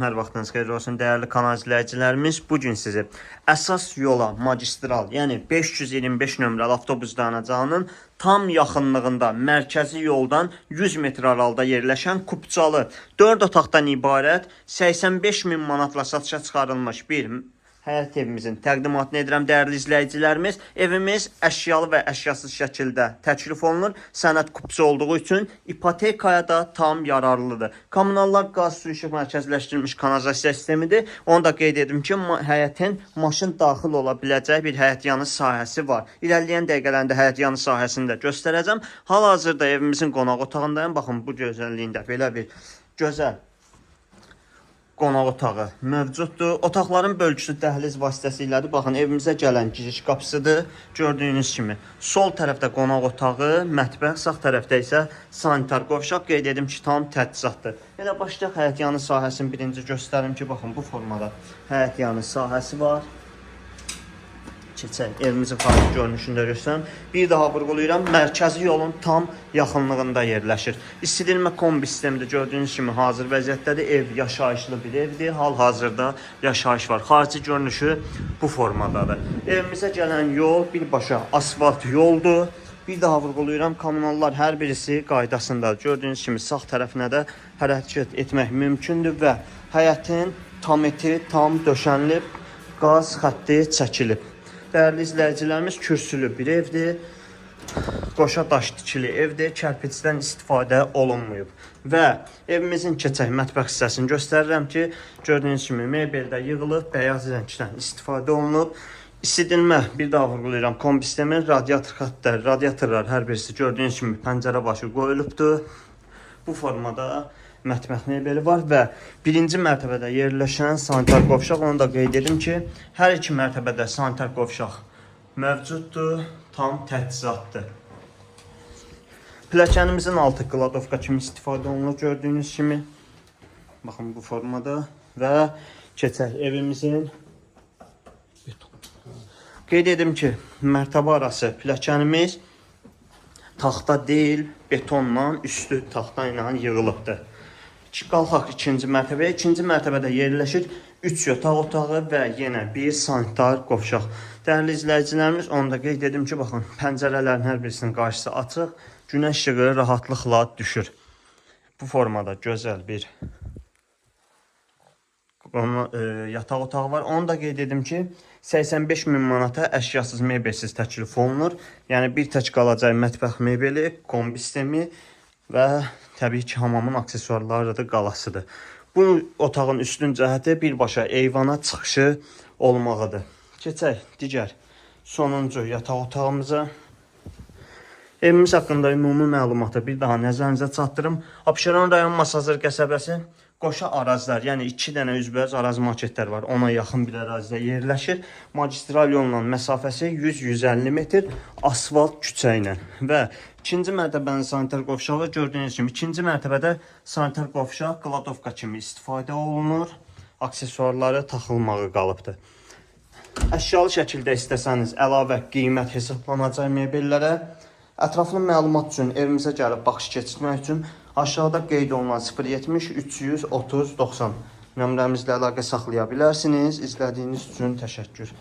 Hər vaxtınız xeyir olsun dəyərli kanal izləyicilərimiz. Bu gün sizi əsas yola magistral, yəni 525 nömrəli avtobus dayanacağının tam yaxınlığında mərkəzi yoldan 100 metr aralıda yerləşən Kupçalı 4 otaqdan ibarət 85 min manatla satışa çıxarılmış bir həyat evimizin təqdimatını edirəm dəyərli izləyicilərimiz. Evimiz əşyalı və əşyasız şəkildə təklif olunur. Sənəd kupçu olduğu üçün ipotekaya da tam yararlıdır. Kommunallar qaz su işıq mərkəzləşdirilmiş kanalizasiya sistemidir. Onu da qeyd edim ki, həyətin maşın daxil ola biləcəyi bir həyət yanı sahəsi var. İrəliyən dəqiqələrində həyət yanı sahəsini də göstərəcəm. Hal-hazırda evimizin qonaq otağındayım. Baxın bu gözəlliyində belə bir gözəl qonaq otağı mövcuddur. Otaqların bölgüsü dəhliz vasitəsilədir. Baxın, evimizə gələn giriş qapısıdır. Gördüyünüz kimi sol tərəfdə qonaq otağı, mətbəx, sağ tərəfdə isə sanitar qovşaq. Qeyd edim ki, tam təchizatdır. Elə başlayaq həyət yanı sahəsini birinci göstərim ki, baxın bu formada həyət yanı sahəsi var. Keçək evimizin xarici görünüşünü də. Bir daha vurğulayıram, mərkəzi yolun tam yaxınlığında yerləşir. İstirilmə kombi sistemi də gördüyünüz kimi hazır vəziyyətdədir. Ev yaşayışlı bir evdir. Hal-hazırda yaşayış var. Xarici görünüşü bu formadadır. Evimizə gələn yol birbaşa asfalt yoldur. Bir daha vurğulayıram, kommunallar hər birisi qaydasındadır. Gördüyünüz kimi sağ tərəfinə də hərəkət etmək mümkündür və həyətin tam eti tam döşənilib, qaz xətti çəkilib. Dəyərli izləyicilərimiz, kürsülü bir evdir. Qoşa daş tikili evdir. Kərpicdən istifadə olunmayıb. Və evimizin keçək mətbəx hissəsini göstərirəm ki, gördüyünüz kimi mebeldə yığılıb, bəyaz rəngdən istifadə olunub. İsidilmə, bir daha vurğulayıram, kombi sistemi, radiator xəttləri, radiatorlar hər birisi gördüyünüz kimi pəncərə başı qoyulubdur. Bu formada mətbəx mebeli var və birinci mərtəbədə yerləşən sanitar qovşaq onu da qeyd edim ki, hər iki mərtəbədə sanitar qovşaq mövcuddur, tam təchizatdır. Pilləkənimizin altı qladovka kimi istifadə olunur gördüyünüz kimi. Baxın bu formada və keçək evimizin Qeyd edim ki, mərtəbə arası pilləkənimiz taxta deyil, betonla, üstü taxta ilə yığılıbdır. Qalxaq ikinci mərtəbəyə. İkinci mərtəbədə yerləşir 3 yataq otağı və yenə bir sanitar qovşaq. Dəyərli izləyicilərimiz, onu da qeyd edim ki, baxın, pəncərələrin hər birisinin qarşısı açıq, günəş işığı rahatlıqla düşür. Bu formada gözəl bir e, yataq otağı var. Onu da qeyd edim ki, 85 min manata əşyasız mebelsiz təklif olunur. Yəni bir tək qalacaq mətbəx mebeli, kombi sistemi və təbii ki, hamamın aksesuarları da qalasıdır. Bu otağın üstün cəhəti birbaşa eyvana çıxışı olmağıdır. Keçək digər sonuncu yataq otağımıza. Evimiz haqqında ümumi məlumatı bir daha nəzərinizə çatdırım. Abşeron rayon Masazır qəsəbəsi qoşa arazilər, yəni 2 dənə üzbəüz arazi maketlər var. Ona yaxın bir ərazidə yerləşir. Magistral yolla məsafəsi 100-150 metr asfalt küçə ilə və ikinci mərtəbənin sanitar qovşağı gördüyünüz kimi ikinci mərtəbədə sanitar qovşaq qladovka kimi istifadə olunur. Aksesuarları taxılmağı qalıbdır. Əşyalı şəkildə istəsəniz əlavə qiymət hesablanacaq mebellərə ətraflı məlumat üçün evimizə gəlib baxış keçirmək üçün aşağıda qeyd olunan 070 330 90 nömrəmizlə əlaqə saxlaya bilərsiniz. İzlədiyiniz üçün təşəkkür.